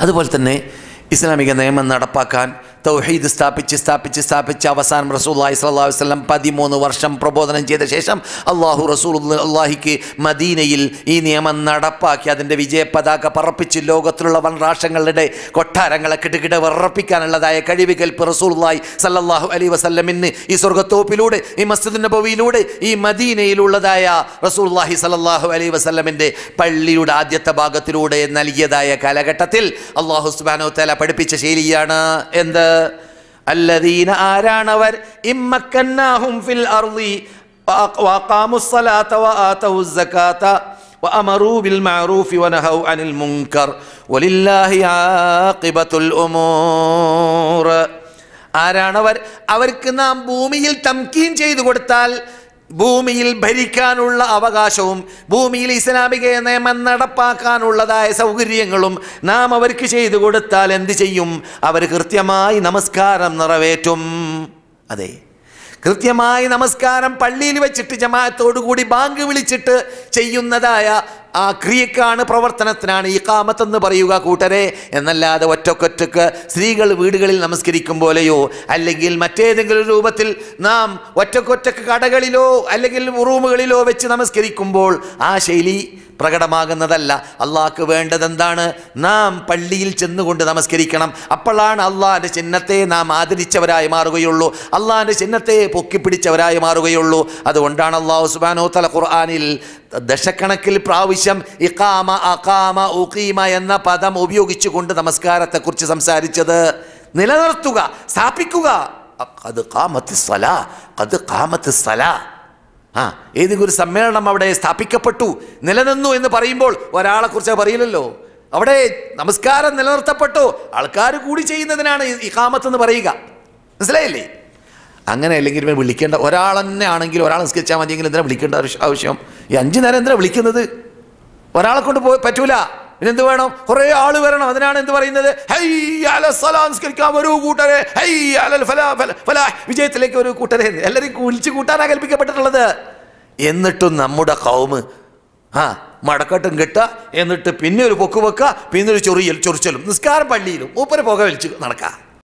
അതുപോലെ തന്നെ ഇസ്ലാമിക നിയമം നടപ്പാക്കാൻ തൗഹീദ് സ്ഥാപിച്ച് സ്ഥാപിച്ച് സ്ഥാപിച്ച് അവസാനം റസൂല്ലാഹി സ്വല്ലല്ലാഹു അലൈഹി വസല്ലം പതിമൂന്ന് വർഷം പ്രബോധനം ചെയ്ത ശേഷം അള്ളാഹു റസൂൽ അള്ളാഹിക്ക് മദീനയിൽ ഈ നിയമം നടപ്പാക്കി. അതിന്റെ വിജയ പതാക പറപ്പിച്ച് ലോകത്തിലുള്ള വൻ രാഷ്ട്രങ്ങളുടെ കൊട്ടാരങ്ങളെ കിടുകിട വിറപ്പിക്കാനുള്ളതായ കഴിവ് കൽപ്പ് റസൂല്ലാഹി സല്ലാഹു അലൈ വസല്ലമിന് ഈ സ്വർഗത്തോപ്പിലൂടെ ഈ മസ്ജിദ് നബവിയിലൂടെ ഈ മദീനയിലുള്ളതായ റസൂല്ലാഹി സല്ലാഹു അലൈഹി വസ്ലമിന്റെ പള്ളിയുടെ ആദ്യത്തെ ഭാഗത്തിലൂടെ നൽകിയതായ കാലഘട്ടത്തിൽ അള്ളാഹു സുബ്ഹാനഹു തആല പഠിപ്പിച്ച ശൈലിയാണ് എന്ത് അല്ലദീന ആരാണവർ ഇമ്മക്കന്നാഹും ഫിൽ അർളി വഅഖാമു الصلاة وآتوا الزكاة وأمروا بالمعروف ونهوا عن المنكر ولله عاقبة الأمور ആരാണവർ അവർക്ക് നാം ഭൂമിയിൽ തംക്കീൻ ചെയ്തു കൊടുത്താൽ ഭൂമിയിൽ ഭരിക്കാനുള്ള അവകാശവും ഭൂമിയിൽ ഇസ്ലാമിക നിയമം നടപ്പാക്കാനുള്ളതായ സൗകര്യങ്ങളും നാം അവർക്ക് ചെയ്തു കൊടുത്താൽ എന്ത് ചെയ്യും? അവർ കൃത്യമായി നമസ്കാരം നിറവേറ്റും. അതെ. കൃത്യമായി നമസ്കാരം പള്ളിയിൽ വെച്ചിട്ട് ജമാഅത്തോടു കൂടി ബാങ്ക് വിളിച്ചിട്ട് ചെയ്യുന്നതായ ആ ക്രിയക്കാണ് പ്രവർത്തനത്തിനാണ് ഈ കാമത്തെന്ന് പറയുക കൂട്ടരെ. എന്നല്ലാതെ ഒറ്റക്കൊറ്റക്ക് സ്ത്രീകൾ വീടുകളിൽ നമസ്കരിക്കും പോലെയോ അല്ലെങ്കിൽ മറ്റേതെങ്കിലും രൂപത്തിൽ നാം ഒറ്റക്കൊറ്റക്ക് കടകളിലോ അല്ലെങ്കിൽ റൂമുകളിലോ വെച്ച് നമസ്കരിക്കുമ്പോൾ ആ ശൈലി പ്രകടമാകുന്നതല്ല. അള്ളാഹ്ക്ക് വേണ്ടത് എന്താണ് നാം പള്ളിയിൽ ചെന്നുകൊണ്ട് നമസ്കരിക്കണം. അപ്പോഴാണ് അള്ളാഹിന്റെ ചിഹ്നത്തെ നാം ആദരിച്ചവരായി മാറുകയുള്ളൂ. അള്ളാഹിന്റെ ചിഹ്നത്തെ പൊക്കിപ്പിടിച്ചവരായി മാറുകയുള്ളൂ. അതുകൊണ്ടാണ് അള്ളാഹു സുബാനോ തല ഖുർആാനിൽ ദശക്കണക്കിൽ പ്രാവശ്യം ഇഖാമ അക്കാമ ഉഖീമ എന്ന പദം ഉപയോഗിച്ചുകൊണ്ട് നമസ്കാരത്തെക്കുറിച്ച് സംസാരിച്ചത് നിലനിർത്തുക സ്ഥാപിക്കുക. അത് കാമത്ത് സല അത് കാമത്ത് സല ആ ഏതെങ്കിലും ഒരു സമ്മേളനം അവിടെ സ്ഥാപിക്കപ്പെട്ടു നിലനിന്നു എന്ന് പറയുമ്പോൾ ഒരാളെക്കുറിച്ച് പറയില്ലല്ലോ. അവിടെ നമസ്കാരം നിലനിർത്തപ്പെട്ടു ആൾക്കാർ കൂടി ചെയ്യുന്നതിനാണ് ഈ കാമത്ത് എന്ന് പറയുക. മനസ്സിലായില്ലേ? അങ്ങനെ അല്ലെങ്കിൽ വിളിക്കേണ്ട ഒരാൾ തന്നെ ആണെങ്കിൽ ഒരാൾ നിസ്കരിച്ചാൽ മതിയെങ്കിൽ എന്തിനാണ് വിളിക്കേണ്ട ആവശ്യം? ഈ അഞ്ചു നേരം എന്തിനാണ് വിളിക്കുന്നത്? ഒരാളെ കൊണ്ട് പോയി പറ്റൂല. പിന്നെന്ത് വേണം? കുറേ ആൾ വരണം. അതിനാണ് എന്ത് പറയുന്നത്? ഹൈ അല സലാ നിസ്കരിക്കാൻ വരൂ കൂട്ടരെ. ഹൈ വിജയത്തിലേക്ക് ഒരു കൂട്ടരെ. എല്ലാവരും എല്ലാവരെയും കൂട്ടാനാണ് കൽപ്പിക്കപ്പെട്ടിട്ടുള്ളത്. എന്നിട്ടും നമ്മുടെ കൗമ് ആ മടക്കട്ടും കെട്ടുക. എന്നിട്ട് പിന്നെ ഒരു പൊക്ക് വെക്കുക. പിന്നെ ഒരു ചൊറിയൽ ചൊറിച്ചലും. നിസ്കാരം പള്ളിയിലും. മൂപ്പര് പുക വലിച്ച് നടക്കുക.